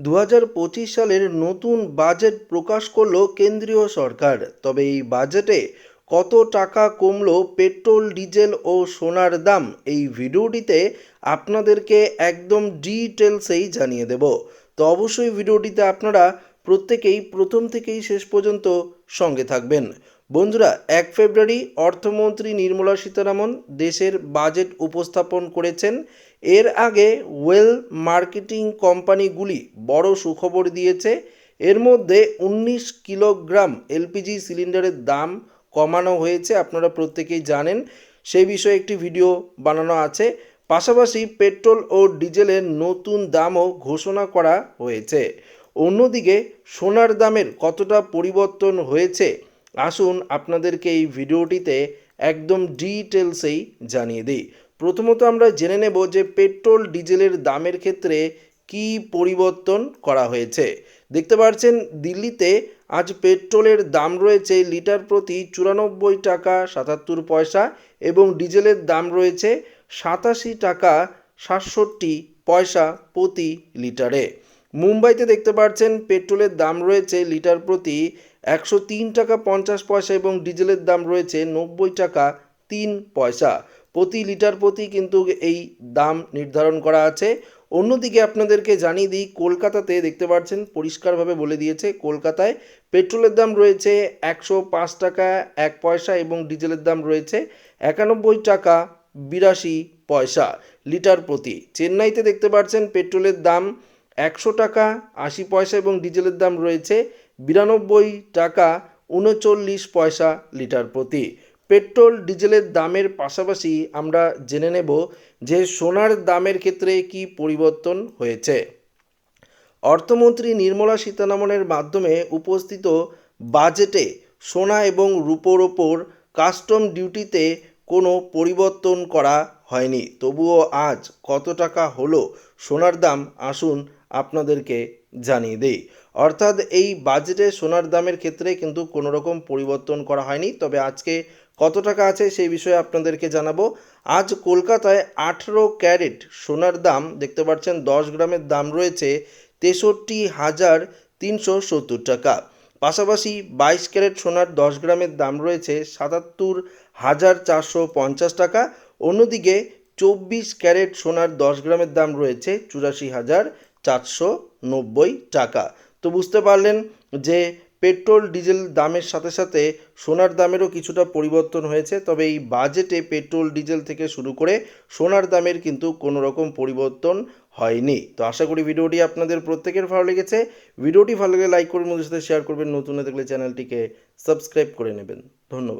দু সালের নতুন বাজেট প্রকাশ করল কেন্দ্রীয় সরকার। তবে এই বাজেটে কত টাকা কমলো পেট্রোল, ডিজেল ও সোনার দাম, এই ভিডিওটিতে আপনাদেরকে একদম ডিটেলসেই জানিয়ে দেব। তো অবশ্যই ভিডিওটিতে আপনারা প্রত্যেকেই প্রথম থেকেই শেষ পর্যন্ত সঙ্গে থাকবেন। বন্ধুরা, এক ফেব্রুয়ারি অর্থমন্ত্রী নির্মলা সীতারামন দেশের বাজেট উপস্থাপন করেছেন। এর আগে ওয়েল মার্কেটিং কোম্পানিগুলি বড় সুখবর দিয়েছে। এর মধ্যে উনিশ কিলোগ্রাম এলপিজি সিলিন্ডারের দাম কমানো হয়েছে, আপনারা প্রত্যেকেই জানেন। সেই বিষয়ে একটি ভিডিও বানানো আছে। পাশাপাশি পেট্রোল ও ডিজেলের নতুন দামও ঘোষণা করা হয়েছে। অন্যদিকে সোনার দামের কতটা পরিবর্তন হয়েছে আসুন আপনাদেরকে এই ভিডিওটিতে একদম ডিটেলসেই জানিয়ে দিই। প্রথমত আমরা জেনে নেব যে পেট্রোল ডিজেলের দামের ক্ষেত্রে কি পরিবর্তন করা হয়েছে। দেখতে পাচ্ছেন দিল্লিতে আজ পেট্রোলের দাম রয়েছে লিটার প্রতি চুরানব্বই টাকা সাতাত্তর পয়সা এবং ডিজেলের দাম রয়েছে সাতাশি টাকা সাতষট্টি পয়সা প্রতি লিটারে। মুম্বাইতে দেখতে পাচ্ছেন পেট্রোলের দাম রয়েছে লিটার প্রতি একশো তিন টাকা পঞ্চাশ পয়সা এবং ডিজেলের দাম রয়েছে নব্বই টাকা তিন পয়সা। প্রতি লিটার প্রতি কিন্তু এই দাম নির্ধারণ করা আছে। অন্যদিকে আপনাদেরকে জানিয়ে দিই, কলকাতাতে দেখতে পাচ্ছেন, পরিষ্কারভাবে বলে দিয়েছে কলকাতায় পেট্রোলের দাম রয়েছে একশো পাঁচ টাকা এক পয়সা এবং ডিজেলের দাম রয়েছে একানব্বই টাকা বিরাশি পয়সা লিটার প্রতি। চেন্নাইতে দেখতে পাচ্ছেন, পেট্রোলের দাম একশো টাকা আশি পয়সা এবং ডিজেলের দাম রয়েছে বিরানব্বই টাকা উনচল্লিশ পয়সা লিটার প্রতি। পেট্রোল, ডিজেলের দামের পাশাপাশি আমরা জেনে নেব যে সোনার দামের ক্ষেত্রে কি পরিবর্তন হয়েছে। অর্থমন্ত্রী নির্মলা সীতারামনের মাধ্যমে উপস্থিত বাজেটে সোনা এবং রূপোর ওপর কাস্টম ডিউটিতে কোনো পরিবর্তন করা হয়নি। তবুও আজ কত টাকা হলো সোনার দাম আসুন আপনাদেরকে জানিয়ে দেই। অর্থাৎ এই বাজেটে সোনার দামের ক্ষেত্রে কিন্তু কোনো রকম পরিবর্তন করা হয়নি। তবে আজকে কত টাকা আছে সেই বিষয়ে আপনাদেরকে জানাব। আজ কলকাতায় আঠেরো ক্যারেট সোনার দাম, দেখতে পাচ্ছেন দশ গ্রামের দাম রয়েছে তেষট্টি হাজার তিনশো সত্তর টাকা। পাশাপাশি বাইশ ক্যারেট সোনার দশ গ্রামের দাম রয়েছে সাতাত্তর হাজার চারশো পঞ্চাশ টাকা। অন্যদিকে চব্বিশ ক্যারেট সোনার দশ গ্রামের দাম রয়েছে চুরাশি হাজার চারশো নব্বই টাকা। তো বুঝতে পারলেন যে পেট্রোল, ডিজেল দামের সাথে সাথে সোনার দামেরও কিছুটা পরিবর্তন হয়েছে, তবে এই বাজেটে পেট্রোল, ডিজেল থেকে শুরু করে সোনার দামের কিন্তু কোনো রকম পরিবর্তন হয়নি। তো আশা করি ভিডিওটি আপনাদের প্রত্যেকের ভালো লেগেছে। ভিডিওটি ভালো লাগলে লাইক করবেন, বন্ধুদের সাথে শেয়ার করবেন, নতুন থাকলে চ্যানেলটিকে সাবস্ক্রাইব করে নেবেন। ধন্যবাদ।